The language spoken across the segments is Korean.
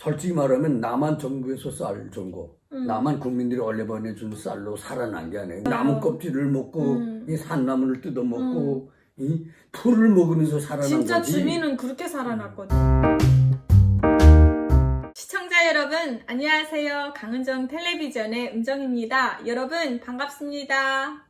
솔직히 말하면 남한 정부에서 쌀준 거, 음. 남한 국민들이 원래 보내준 쌀로 살아난 게 아니에요. 맞아요. 나무 껍질을 먹고 음. 이 산나물을 뜯어 먹고 이 풀을 먹으면서 살아난 진짜 거지. 주민은 그렇게 살아났거든. 시청자 여러분, 안녕하세요. 강은정 텔레비전의 은정입니다. 여러분, 반갑습니다.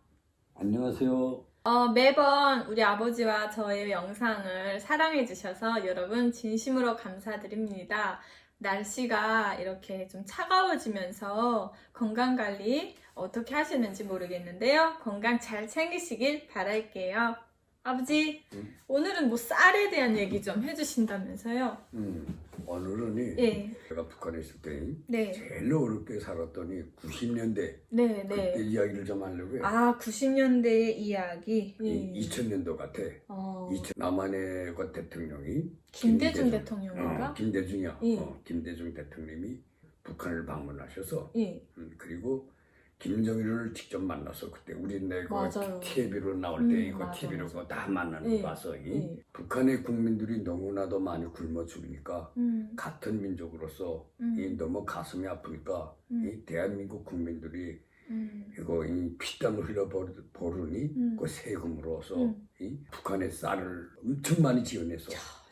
안녕하세요. 어, 매번 우리 아버지와 저의 영상을 사랑해 주셔서 여러분 진심으로 감사드립니다. 날씨가 이렇게 좀 차가워지면서 건강 관리 어떻게 하시는지 모르겠는데요. 건강 잘 챙기시길 바랄게요. 아버지, 음. 오늘은 뭐 쌀에 대한 얘기 좀 해주신다면서요? 음, 오늘은 이 예, 제가 북한에 있을 때 네, 제일 어렵게 살았더니 90년대 네, 그때 네. 이야기를 좀 하려고요. 아, 90년대의 이야기. 예. 이 2000년도 같아. 어, 2000 남한의 그 대통령이 김대중 김대중. 대통령인가? 어, 김대중이야. 예. 어, 김대중 대통령이 북한을 방문하셔서 예. 음, 그리고 김정일을 직접 만나서 그때 우리 내가 맞아요. TV로 나올 음, 때 이거 맞아, TV로 맞아. 다 만나는 예, 거 봐서 이 예. 북한의 국민들이 너무나도 많이 굶어 죽으니까 음, 같은 민족으로서 음. 이 너무 가슴이 아프니까 음. 이 대한민국 국민들이 음. 이거 이 피땀을 흘려 버르- 버르니 음. 그 세금으로서 음. 이 북한의 쌀을 엄청 많이 지원해서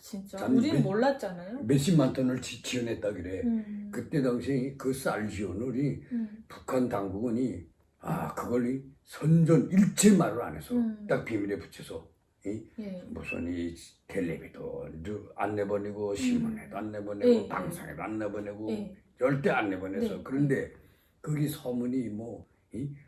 진짜 참 우리는 몇- 몰랐잖아요. 몇십만 톤을 지, 지원했다 그래. 음. 그때 당시 그 쌀 지원을 이 음. 북한 당국은 이, 아 그걸 이 선전 일체 말을 안 해서 음. 딱 비밀에 붙여서 이 예. 무슨 이 텔레비도 누- 안 내보내고 신문에도 안 내보내고 예, 예. 방송에도 안 내보내고 예. 절대 안 내보내서 네. 그런데 거기 소문이 뭐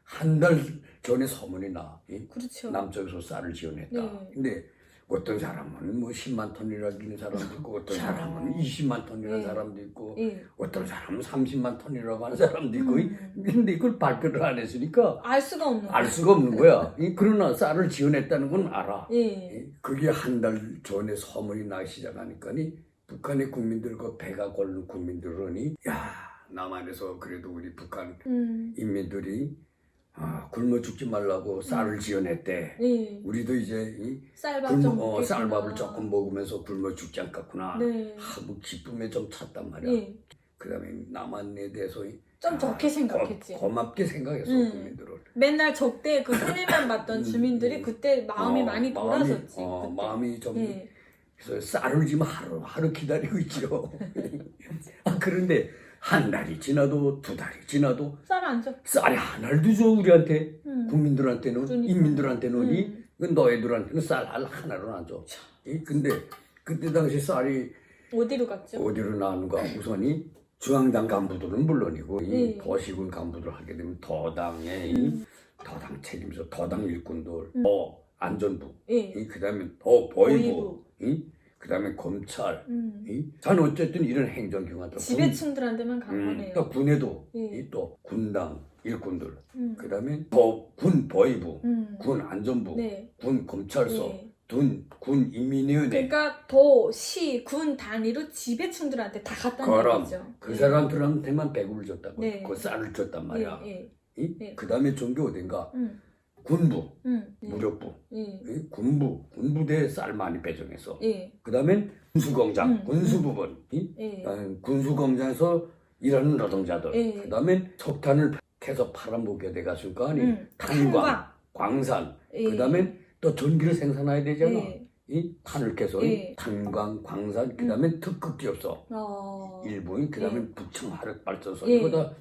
한 달 전에 소문이 나 이? 그렇죠. 남쪽에서 쌀을 지원했다. 네. 근데 어떤 사람은 뭐 10만 톤이라는 사람도 있고 어떤 야. 사람은 20만 톤이라는 네. 사람도 있고 예. 어떤 사람은 30만 톤이라고 하는 사람도 있고 음. 근데 이걸 발표를 안 했으니까 알 수가 없는 알. 수가 없는 거야. 이 그러나 쌀을 지원했다는 건 알아. 예. 이 그게 한 달 전에 소문이 나기 시작하니까니 북한의 국민들 그 배가 고른 국민들은이 야 남한에서 그래도 우리 북한 음. 인민들이 아, 굶어 죽지 말라고 쌀을 지원했대. 예. 우리도 이제 이 쌀밥 굶어, 좀 어, 먹겠구나. 쌀밥을 조금 먹으면서 굶어 죽지 않겠구나. 네. 하, 뭐 기쁨에 좀 찼단 말이야. 예. 그다음에 남한에 대해서 이- 좀 아, 좋게 생각했지. 고, 고맙게 생각했어 음. 국민들을. 맨날 적대 그 세례만 받던 음, 주민들이 음. 그때 마음이 어, 많이 돌아섰지. 어, 그때. 마음이 좀 예. 그래서 쌀을 지금 하루 하루 기다리고 있죠. 아, 그런데 한 달이 지나도 두 달이 지나도 쌀 안 줘. 쌀이 하나도 줘 우리한테 음. 국민들한테는 그러니까. 인민들한테는 이 음. 그 너희들한테는 쌀 하나로 안 줘. 이 근데 그때 당시 쌀이 어디로 갔죠? 어디로 나왔는가 우선이 중앙당 간부들은 물론이고 이 네. 버시군 간부들 하게 되면 더당의 이 음. 더당 책임서 더당 일꾼들 음. 더 안전부 예. 이 그다음에 더 보이부. 이 그다음에 검찰 음. 이전 어쨌든 이런 행정기관들 지배층들한테만 간 군, 음, 거네요. 또 군에도 예. 이 또 군당 일꾼들 음. 그다음에 더군 보이부 음. 군 안전부 네. 군 검찰서 예. 군, 군 인민위원회 그러니까 도, 시, 군 단위로 지배층들한테 다 갔다는 그럼 얘기죠. 그 예. 사람들한테만 배구를 줬다고 네. 그 쌀을 줬단 말이야 예, 예. 이? 네. 그 다음에 종교 어딘가 음. 군부 음. 예. 무력부 예. 이? 군부 군부대에 쌀 많이 배정해서 예. 그 다음에 군수공장 음. 군수부분 이? 예. 어, 군수공장에서 일하는 노동자들 예. 그 다음에 석탄을 캐서 팔아먹게 돼가지고 아니 음. 탄광 탄광. 광산 예. 그 다음에 또 전기를 생산해야 되잖아 예. 이 탄을 캐서 예. 이 탄광 광산 그 다음에 특급 기업소 어. 일부 그 다음에 예. 북청 화력발전소 예. 이거 다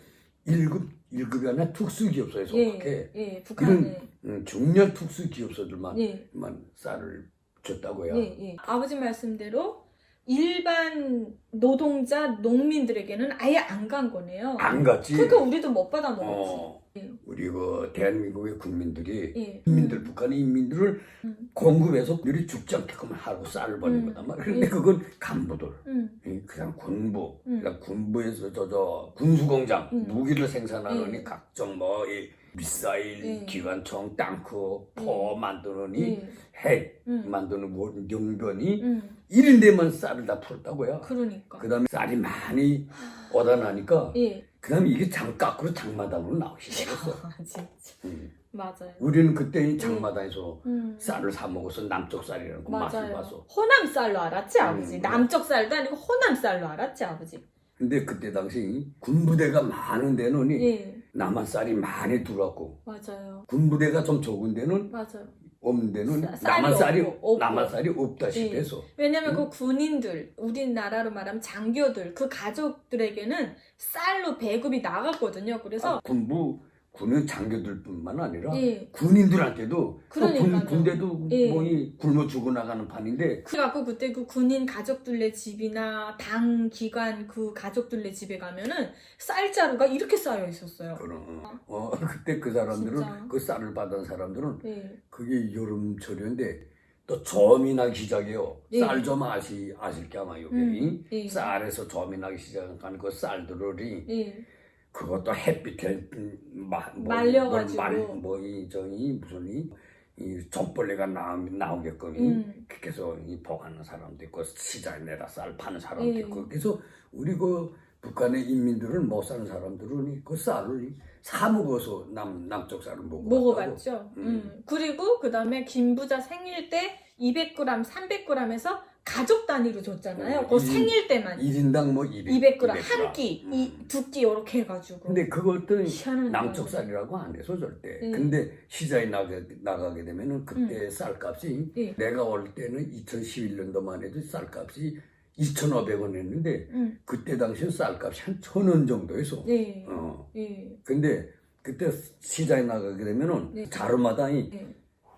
1급 1급이 아니라 특수기업소에 속해 예. 예. 북한에. 음, 중년 특수 기업소들만 예. 만 쌀을 줬다고요. 예. 예. 아버지 말씀대로 일반 노동자 농민들에게는 아예 안 간 거네요. 안 갔지. 그러니까 우리도 못 받아 먹었지. 어, 예. 우리 그 대한민국의 국민들이 예. 인민들 북한의 인민들을 음. 공급해서 우리 죽지 않게끔 하고 쌀을 버는 음. 거단 말이야. 그런데 예. 그건 간부들, 음. 이 그냥 군부, 음. 그냥 군부에서 저저 군수공장 음. 무기를 생산하는 예. 이 각종 뭐이 미사일, 예. 기관총, 땅크, 포 만드는 이 예. 핵 음. 만드는 뭐 용변이 음. 이런 데만 쌀을 다 풀었다고요. 그러니까. 그 다음에 쌀이 많이 얻어 나니까 예. 그 다음에 이게 장가으로 장마당으로 나오기 시작했어. 아, 진짜. 음. 맞아요. 우리는 그때 이 장마당에서 음. 쌀을 사 먹어서 남쪽 쌀이라는 거 맛을 맞아요. 봐서. 호남 쌀로 알았지 아버지. 음, 남쪽 쌀도 아니고 호남 쌀로 알았지 아버지. 근데 그때 당시 군부대가 많은 데는 이 예, 남한 쌀이 많이 들어왔고 맞아요. 군부대가 좀 적은 데는 맞아요. 없는 데는 쌀- 쌀이 남한 쌀이 없고, 없고. 남한 쌀이 없다시피 예. 해서 왜냐면 음. 그 군인들, 우리나라로 말하면 장교들, 그 가족들에게는 쌀로 배급이 나갔거든요. 그래서 아, 군부 군은 장교들뿐만 아니라 예, 군인들한테도 그러니까요. 군, 군대도 예. 뭐이 굶어 죽어 나가는 판인데 그래갖고 그때 그 군인 가족들네 집이나 당 기관 그 가족들네 집에 가면은 쌀자루가 이렇게 쌓여 있었어요. 그런 어 그때 그 사람들은 진짜. 그 쌀을 받은 사람들은 예, 그게 여름철이었는데 또 점이 나기 시작해요. 예. 쌀점 아시 아실 게 아마 여기 음, 예. 쌀에서 점이 나기 시작한 그 쌀들이 예, 그것도 햇빛에 마, 뭐, 말려가지고. 뭐이 저기 무슨 이, 이 점벌레가 나, 나오게끔 음, 해서 이 보관하는 사람도 있고 시장에 내다 쌀 파는 사람도 예. 있고 그래서 우리 그 북한의 인민들은 못 사는 사람들은 이그 쌀을 사 먹어서 남 남쪽 쌀을 먹어 먹어봤죠. 음. 음. 그리고 그 다음에 김부자 생일 때 200g, 300g에서 가족 단위로 줬잖아요. 음, 그 일- 생일 때만 1인당 뭐 200, 200g, 200g. 한 끼, 음. 이 두 끼 이렇게 해가지고. 근데 그것도 희한한 남쪽 거예요. 쌀이라고 안 해서 절대. 예. 근데 시장에 나가, 나가게 되면은 그때 쌀값이 예. 내가 올 때는 2011년도만 해도 쌀값이 2,500원 했는데 음, 그때 당시엔 쌀값이 한천원 정도 해서. 네, 어. 예, 근데 그때 시장에 나가게 되면은 네. 자루마다 이 예,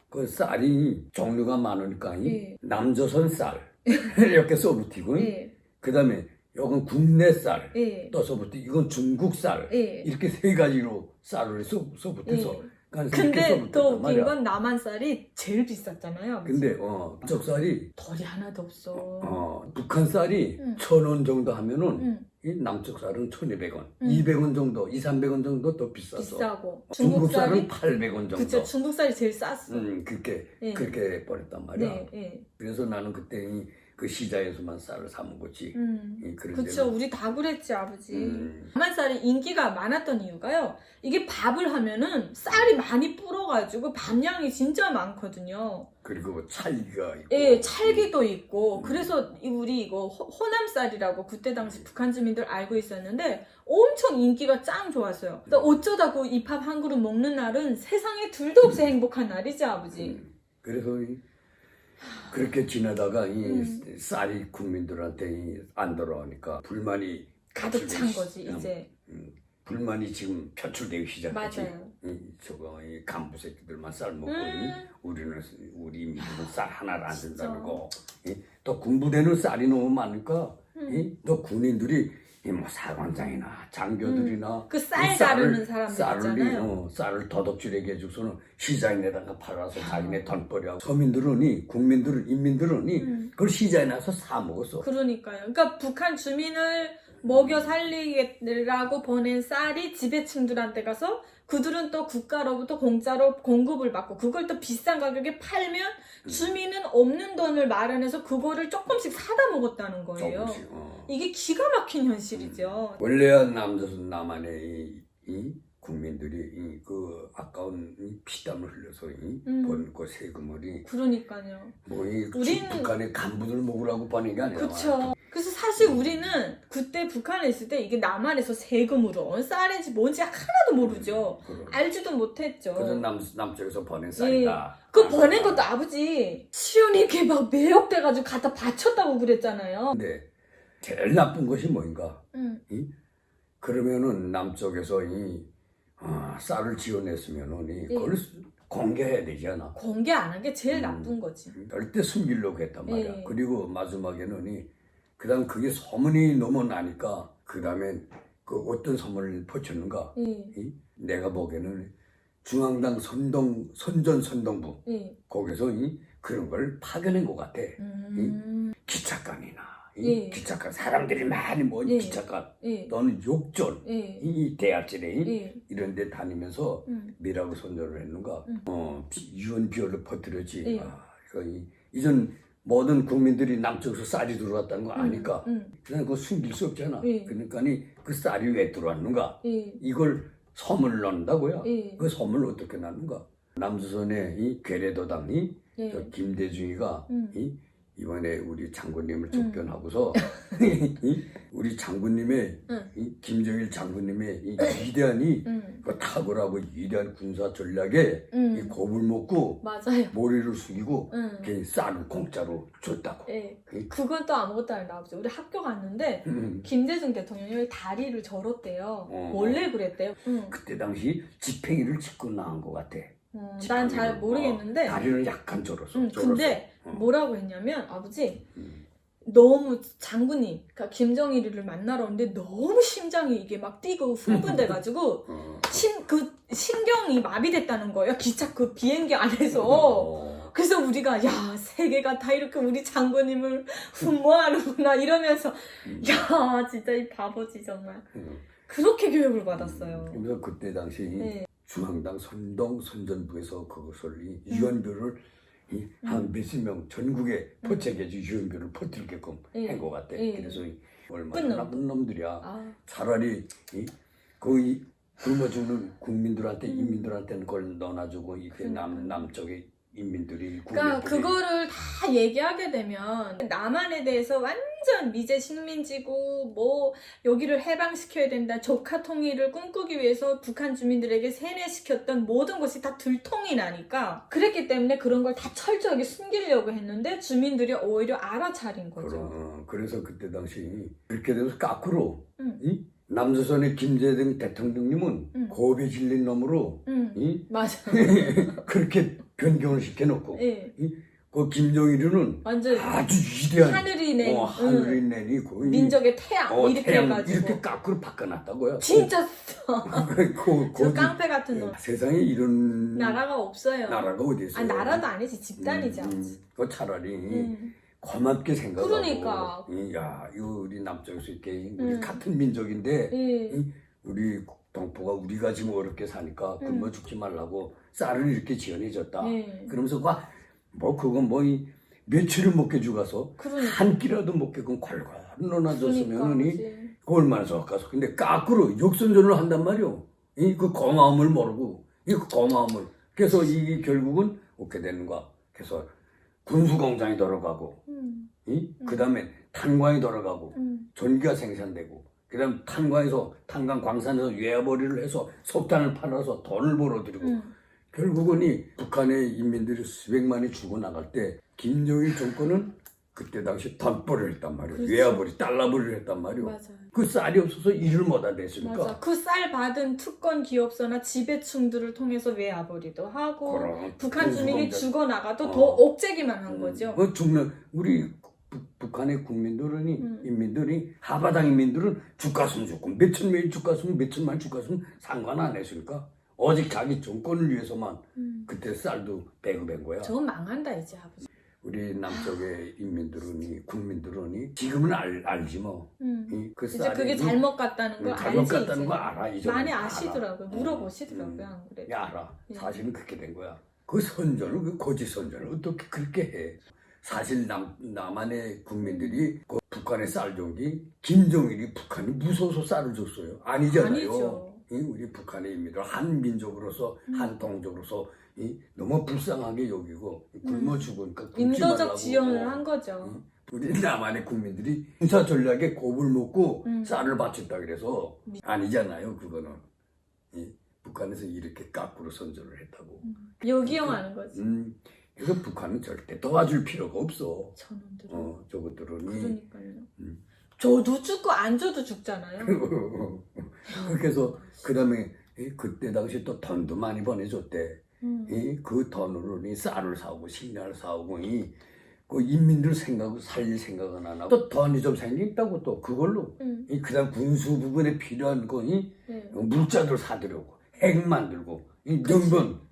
그 쌀이 종류가 많으니까 이 예. 남조선 쌀 이렇게 써붙이고 예, 그 다음에 이건 국내 쌀 예, 또 써붙이 이건 중국 쌀. 예. 이렇게 세 가지로 쌀을 써, 써붙여서 예. 근데 더 웃긴 말이야. 건 남한 쌀이 제일 비쌌잖아요. 근데 어 북쪽 쌀이 덜이 하나도 없어. 어 북한 쌀이 음. 천원 정도 하면은 음, 이 남쪽 쌀은 천이백 원, 음. 이백 원 정도, 이 삼백 원 정도 더 비싸서 비싸고 중국 쌀은 팔백 원 정도. 그쵸 중국 쌀이 제일 쌌어. 음 그렇게 예. 그렇게 버렸단 말이야. 네, 예. 그래서 나는 그때 이, 그 시장에서만 쌀을 사 먹었지. 음. 이 그런 그쵸, 데는. 우리 다 그랬지, 아버지. 음, 남한 쌀이 인기가 많았던 이유가요. 이게 밥을 하면은 쌀이 많이 불어가지고 밥량이 진짜 많거든요. 그리고 뭐 찰기가 있고. 예, 찰기도 있고. 음. 그래서 이 우리 이거 호- 호남 쌀이라고 그때 당시 북한 주민들 알고 있었는데 엄청 인기가 짱 좋았어요. 그래서 어쩌다 그 이 밥 한 그릇 먹는 날은 세상에 둘도 없이 행복한 날이지, 아버지. 음, 그래서 이, 그렇게 지내다가 이 음. 쌀이 국민들한테 이, 안 돌아오니까 불만이 가득 찬 거지, 시- 이제. 음, 불만이 지금 표출되기 시작했지. 맞아요. 이, 저거 이 간부 새끼들만 쌀 먹고 이, 음. 우리는 우리 민족은 쌀 하나를 안 진짜. 준다고. 이, 또 군부대는 쌀이 너무 많으니까 음. 이, 또 군인들이 이뭐 사관장이나 장교들이나 그쌀이 쌀을- 다루는 사람들 쌀을. 어, 쌀을 더덕질하게 해줘서는 시장에 내다가 팔아서 자기네 돈벌이하고 서민들은 이 국민들은 인민들은 이 음. 그걸 시장에 나서 사 먹었어. 그러니까요. 그러니까 북한 주민을 먹여 살리라고 보낸 쌀이 지배층들한테 가서 그들은 또 국가로부터 공짜로 공급을 받고 그걸 또 비싼 가격에 팔면 음. 주민은 없는 돈을 마련해서 그거를 조금씩 사다 먹었다는 거예요. 조금씩. 어. 이게 기가 막힌 현실이죠. 원래야 남조선 남한의 이, 이 국민들이 이 그 아까운 이 피땀을 흘려서 이 음. 번그 세금을 이 그러니까요. 뭐이 우린- 북한의 간부들 먹으라고 빠는 게 아니라 그쵸. 그래서 사실 우리는 그때 북한에 있을 때 이게 남한에서 세금으로 어느 쌀인지 뭔지 하나도 모르죠. 그럼. 알지도 못했죠. 그래서 남 남쪽에서 보낸 쌀이다. 그 보낸 것도 아버지 시온이게 막 매혹돼가지고 갖다 바쳤다고 그랬잖아요. 근데 제일 나쁜 것이 뭐인가? 응. 그러면은 남쪽에서 이 아, 쌀을 지어냈으면은 이 예. 그걸 수- 공개해야 되잖아. 공개 안 한 게 제일 음. 나쁜 거지. 절대 숨기려고 했단 말이야. 예. 그리고 마지막에는 이 그 다음 그게 소문이 너무 나니까 그 다음에 그 어떤 소문을 퍼쳤는가? 예, 이 내가 보기에는 중앙당 선동 선전 선동부 예. 거기서 이 그런 걸 파견한 것 같아. 음, 기차관이나 이 예. 기차관 사람들이 많이 모인 예. 기차관 예, 또는 욕전 예, 이 대학질에 예. 이런 데 다니면서 음, 미라고 선전을 했는가 음. 어 비- 유언 비어를 퍼뜨렸지 예. 아, 이거 이, 이전 모든 국민들이 남쪽에서 쌀이 들어왔다는 거 아니까. 음, 그냥 그거 숨길 수 없잖아. 예. 그러니까 그 쌀이 왜 들어왔는가? 예, 이걸 소문을 넣는다고요? 예, 그 소문을 어떻게 낳는가? 남조선의 이 괴뢰도당이 예. 저 김대중이가 음. 이 이번에 우리 장군님을 음. 접견하고서 이 우리 장군님의 응. 이 김정일 장군님의 이 위대한이 응. 그 탁월하고 위대한 군사 전략에 이 응. 겁을 먹고 맞아요. 머리를 숙이고 응. 괜히 쌀을 공짜로 줬다고. 예. 그- 그건 또 아무것도 아니라 아버지. 우리 학교 갔는데 음. 김대중 대통령이 다리를 절었대요. 어. 원래 그랬대요. 응. 그때 당시 지팽이를 짚고 나온 것 같아. 어, 난 잘 모르겠는데. 어, 다리를 약간 절었어. 응, 절었어. 근데 어. 뭐라고 했냐면 아버지 음. 너무 장군님, 그러니까 김정일이를 만나러 오는데 너무 심장이 이게 막 뛰고 흥분돼가지고 어. 신그 신경이 마비됐다는 거예요. 기차 그 비행기 안에서. 어. 그래서 우리가 야 세계가 다 이렇게 우리 장군님을 흠모하는구나 이러면서 음. 야 진짜 이 바보지 정말 음. 그렇게 교육을 받았어요. 그래서 그때 당시 네. 중앙당 선동 선전부에서 그것을 이 음. 이한 몇십 명 전국에 음. 포책해서 유언표를 퍼뜨리게끔 예. 한것 같아. 예. 그래서 이 얼마나. 나쁜 놈들이야. 아, 차라리 이 거의 굶어 죽는 국민들한테 음. 인민들한테는 그걸 넣어놔주고 이렇게 남 그러니까. 남쪽의 인민들이 그러니까 국민들이 그거를 다 얘기하게 되면 남한에 대해서 완전 미제 식민지고 뭐 여기를 해방시켜야 된다 조카 통일을 꿈꾸기 위해서 북한 주민들에게 세뇌시켰던 모든 것이 다 들통이 나니까 그랬기 때문에 그런 걸 다 철저하게 숨기려고 했는데 주민들이 오히려 알아차린 거죠. 그럼, 그래서 그때 당시 그렇게 되면서 까꾸로 응. 이 남조선의 김대중 대통령님은 응. 겁에 질린 놈으로 응, 이 맞아. 그렇게 변경을 시켜놓고 예, 그 김정일이는 완전 아주 위대한 하늘이 낸 어, 응. 하늘이 내니 거의 민족의 태양 어, 이렇게 태양 해가지고 이렇게 까꾸로 바꿔놨다고요. 진짜 그, 그, 저 거기- 깡패 같은 놈 세상에 이런 나라가 없어요. 나라가 어디 있어요? 아 나라도 아니지 집단이지 음. 음. 그 차라리 음. 고맙게 생각하고 그러니까. 이, 야 우리 남쪽에서 이렇게 우리 음. 같은 민족인데 예. 우리 동포가 우리가 지금 어렵게 사니까 음. 굶어 죽지 말라고 쌀을 이렇게 지원해줬다. 예. 그러면서 와, 뭐 그건 뭐 이, 며칠을 먹게 죽어서 그러니까. 한 끼라도 먹게끔 콸콸 넣어놔줬으면 이 그러니까. 그 얼마나 좋을까서 근데 까꾸로 역선전을 한단 말이오. 이 그 고마움을 모르고 이 그 고마움을 그래서 이 결국은 어떻게 되는 거야. 그래서 군수 공장이 돌아가고 음, 이 음. 그다음에 탄광이 돌아가고 음, 전기가 생산되고 그다음 탄광에서 탄광 광산에서 외화벌이를 해서 석탄을 팔아서 돈을 벌어들이고 음. 결국은 이 북한의 인민들이 수백만이 죽어나갈 때 김정일 정권은 그때 당시 돈벌이를 했단 말이에요. 그렇죠. 외화벌이 달러벌이를 했단 말이에요. 맞아요. 그 쌀이 없어서 일을 못 하겠으니까. 맞아. 그쌀 받은 특권 기업소나 지배층들을 통해서 외화벌이도 하고 그럼 북한 주민이 군수공장. 죽어 나가도 어. 더 억제기만 한 음, 거죠. 그 죽는 우리 북- 북한의 국민들은 이 음. 인민들이 하바당 인민들은 주가슴 죽고 몇천 명이 주가슴 몇천만 주가슴 상관 안 했으니까 오직 자기 정권을 위해서만 음. 그때 쌀도 배급한 거야. 저건 망한다 이제 아버지. 우리 남쪽의 인민들은 이 국민들은 이 지금은 알, 알지 뭐. 음. 이 그 이제 쌀이 그게 이- 잘못 같다는 걸 음, 잘못 알지 갔다는 이제. 거 알아. 이제 많이. 아시더라고요. 음. 물어보시더라고요. 안 음. 그래도. 야, 알아. 예. 사실은 그렇게 된 거야. 그 선전을, 그 거짓 선전을 어떻게 그렇게 해. 사실 남, 남한의 국민들이 그 북한에 쌀준게 김정일이 북한이 무서워서 쌀을 줬어요. 아니잖아요. 아니죠. 이 우리 북한의 인민들 한 민족으로서 음. 한 동족으로서 이 너무 불쌍하게 여기고 굶어 죽으니까 굶지 음. 인도적 말라고. 지원을 한 거죠. 음. 우리 남한의 국민들이 군사 전략에 겁을 먹고 음. 쌀을 바쳤다 그래서 미- 아니잖아요 그거는 이 북한에서 이렇게 까꾸로 선전을 했다고 요기용하는 거지. 음, 그래서 북한은 절대 도와줄 필요가 없어 저놈들은. 어 저것들은 그러니까요. 음. 줘도 죽고 안 줘도 죽잖아요. 그래서 그 다음에 그때 당시 또 돈도 많이 보내줬대 음. 이 그 돈으로 이 쌀을 사오고 식량을 사오고 이 그 인민들 생각 살릴 생각은 안 하고 또 돈이 좀 생긴다고 또 그걸로 음. 이 그다음 군수 부분에 필요한 거이 네. 물자들 사들여고 핵 만들고 이 그치.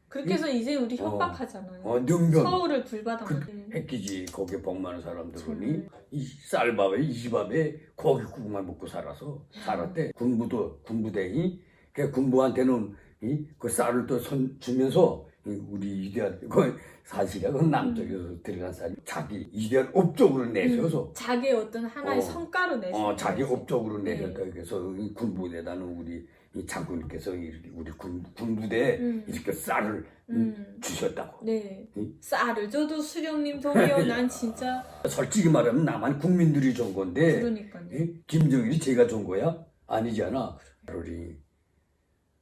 그렇게 해서 이제 우리 어. 협박하잖아요. 어 능변 서울을 불받아 그. 핵기지 거기에 복 많은 사람들은 정말. 이 쌀밥에 이 밥에 고기국만 먹고 살아서 살았대 군부도 군부대이 그 군부한테는 이 그 쌀을 또 선 주면서 이 우리 이대한 그 사실이야. 그 남쪽에서 들어간 쌀이 자기 이대한 업적으로 내세워서 음, 자기의 어떤 하나의 어. 성과로 내서 어, 자기 업적으로 네. 내셨다. 그래서 이 군부대다는 우리 이 장군님께서 이렇게 우리 군, 군부대에 음. 이렇게 쌀을 음. 주셨다고. 네. 음. 쌀을 줘도 수령님 덕이요. 난 진짜 솔직히 말하면 나만 국민들이 준 건데 그러니까요. 이 김정일이 제가 준 거야? 아니잖아. 우리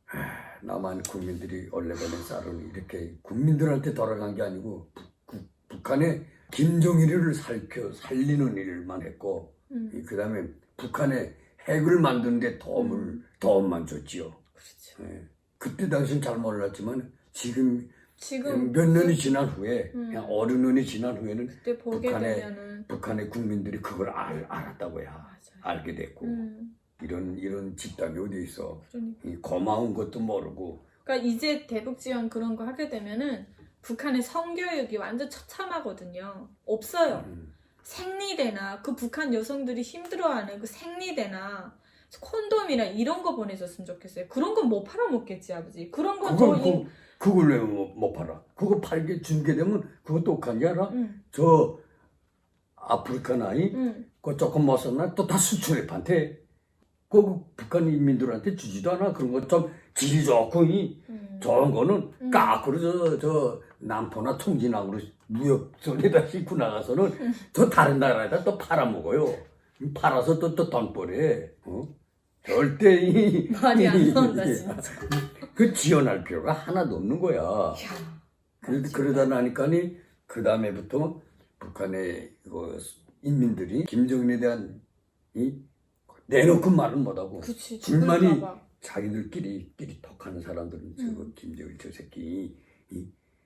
하, 남한 국민들이 원래번에 쌀을 이렇게 국민들한테 돌아간 게 아니고 북, 북- 북한에 김정일을 살켜 살리는 일만 했고 음. 그 다음에 북한에 핵을 만드는데 도움을 음. 도움만 줬지요. 그렇죠. 예. 그때 당시는 잘 몰랐지만 지금 지금 몇 년이 지난 후에 음. 그냥 어느 년이 지난 후에는 그때 보게 북한의 되면은 북한의 국민들이 그걸 알, 알았다고야 맞아요. 알게 됐고 음. 이런 이런 집단이 어디 있어 그러니까. 이 고마운 것도 모르고 그러니까 이제 대북 지원 그런 거 하게 되면은 북한의 성교육이 완전 처참하거든요. 없어요. 음, 생리대나 그 북한 여성들이 힘들어하는 그 생리대나 콘돔이나 이런 거 보내줬으면 좋겠어요. 그런 건 못 팔아먹겠지 아버지. 그런 건 그걸 저 이- 그, 그걸 왜 못 팔아 그거 팔게 준게 되면 그것도 어간지 알아 응, 저 아프리카 나이 응. 그 조금 벗었나 또 다 수출해 판테 그 북한 인민들한테 주지도 않아 그런 거 좀 질이 좋고 이 응. 좋은 거는 음. 까꾸로 저, 저 남포나 통진항으로 무역선에다 싣고 나가서는 음. 저 다른 나라에다 또 팔아먹어요. 팔아서 또 또 돈 벌에. 어? 절대 이, 말이 안 이- 나온다 이- 진짜. 그 지원할 필요가 하나도 없는 거야. 맞지. 그러다 나니까니 그 다음에부터 북한의 그 인민들이 김정은에 대한 이 내놓고 말은 못하고 그치 불만이. 자기들끼리 끼리 톡하는 사람들은 저거 음. 김정일 저 새끼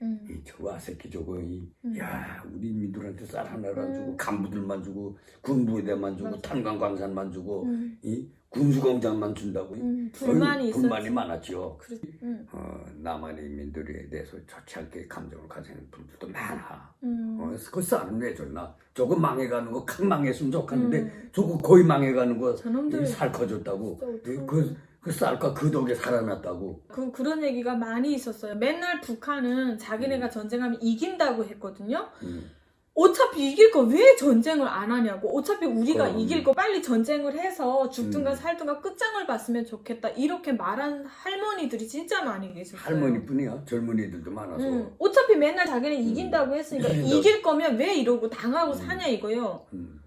응. 이 저거 새끼 저거 이, 음. 야 우리 민들한테 쌀 하나를 안 음. 주고 간부들만 주고 군부대만 주고. 탄광광산만 주고 응. 이 군수공장만 준다고 응. 어이, 불만이 있었지. 불만이 많았죠. 그래. 응. 어, 남한의 인민들에 대해서 좋지 않게 감정을 가지는 분들도 많아. 응. 어, 그 쌀은 왜 줬나? 저거 망해가는 거큰 망했으면 좋겠는데 응. 저거 거의 망해가는 거 저놈들 살 커졌다고. 진짜 그, 그 쌀과 그 덕에 살아났다고. 그 그런 얘기가 많이 있었어요. 맨날 북한은 자기네가 전쟁하면 이긴다고 했거든요. 음. 어차피 이길 거 왜 전쟁을 안 하냐고. 어차피 우리가 그럼. 이길 거 빨리 전쟁을 해서 죽든가 음. 살든가 끝장을 봤으면 좋겠다. 이렇게 말한 할머니들이 진짜 많이 계셨어요. 할머니뿐이야. 젊은이들도 많아서. 응. 어차피 맨날 자기는 이긴다고 했으니까 이긴다. 이길 거면 왜 이러고 당하고 음. 사냐 이거요. 음.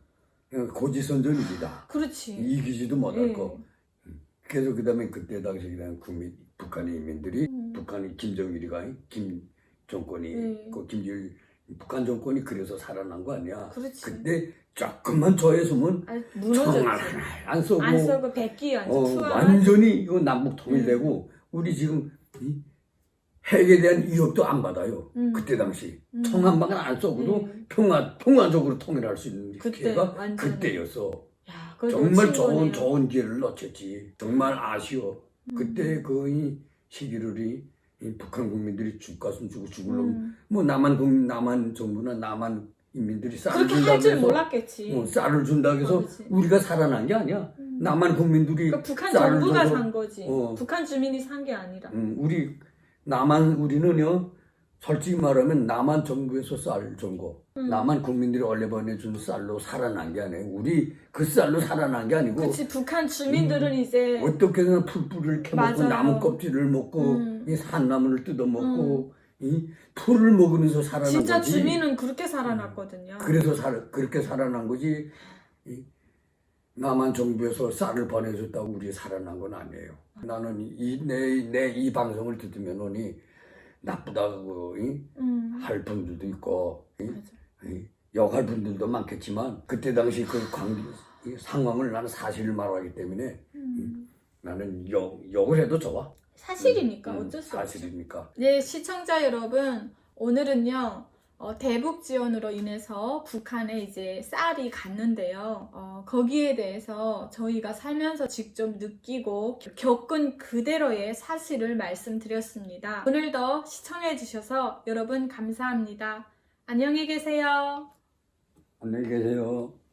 그냥 고지선전이다. 그렇지. 이기지도 못할 예. 거. 그래서 그다음에 그때 당시 그냥 국민 북한의 인민들이 음. 북한이 김정일이가 김 정권이 네. 그 김일 북한 정권이 그래서 살아난 거 아니야. 그렇지. 그때 조금만 무너졌지. 하나 안 쏘고 안 써고 백기 안 어, 써. 완전히 이거 남북 통일되고 우리 지금 이 핵에 대한 위협도 안 받아요. 음. 그때 당시 음. 총한 방은 안 쏘고도 음. 평화 평화적으로 통일할 수 있는 그때 기회가 완전히. 그때였어. 야, 정말 좋은 거네요. 좋은 기회를 놓쳤지. 정말 아쉬워. 음. 그때 그 시기를 이, 이 북한 국민들이 죽가슴 주고 죽으려면 음. 뭐 남한 국민 남한 정부나 남한 인민들이 쌀을 그렇게 준다고 할줄 해서 몰랐겠지. 어, 쌀을 준다고 해서 그렇지. 우리가 살아난 게 아니야. 음. 남한 국민들이 그러니까 북한 쌀을 정부가 줘서 산 거지. 어. 북한 주민이 산 게 아니라. 음, 우리 남한 우리는요 솔직히 말하면 남한 정부에서 쌀준 거, 음. 남한 국민들이 원래 보내준 쌀로 살아난 게 아니에요. 우리 그 쌀로 살아난 게 아니고 그치 북한 주민들은 이제 어떻게든 풀뿌리를 캐먹고 맞아요. 나무 껍질을 먹고 음. 이 산나물을 뜯어 먹고 이 풀을 먹으면서 살아난 진짜 거지. 주민은 그렇게 살아났거든요. 그래서 살, 그렇게 살아난 거지. 이 남한 정부에서 쌀을 보내줬다고 우리 살아난 건 아니에요. 나는 이 내내 이 방송을 듣으면은 나쁘다고 이, 음. 할 분들도 있고 이, 욕할 분들도 많겠지만 그때 당시 그이 상황을 나는 사실을 말하기 때문에 음. 나는 욕, 욕을 해도 좋아. 사실이니까 음, 어쩔 수 없죠. 사실이니까. 네, 시청자 여러분, 오늘은요, 어, 대북 지원으로 인해서 북한에 이제 쌀이 갔는데요. 어, 거기에 대해서 저희가 살면서 직접 느끼고 겪은 그대로의 사실을 말씀드렸습니다. 오늘도 시청해주셔서 여러분 감사합니다. 안녕히 계세요. 안녕히 계세요.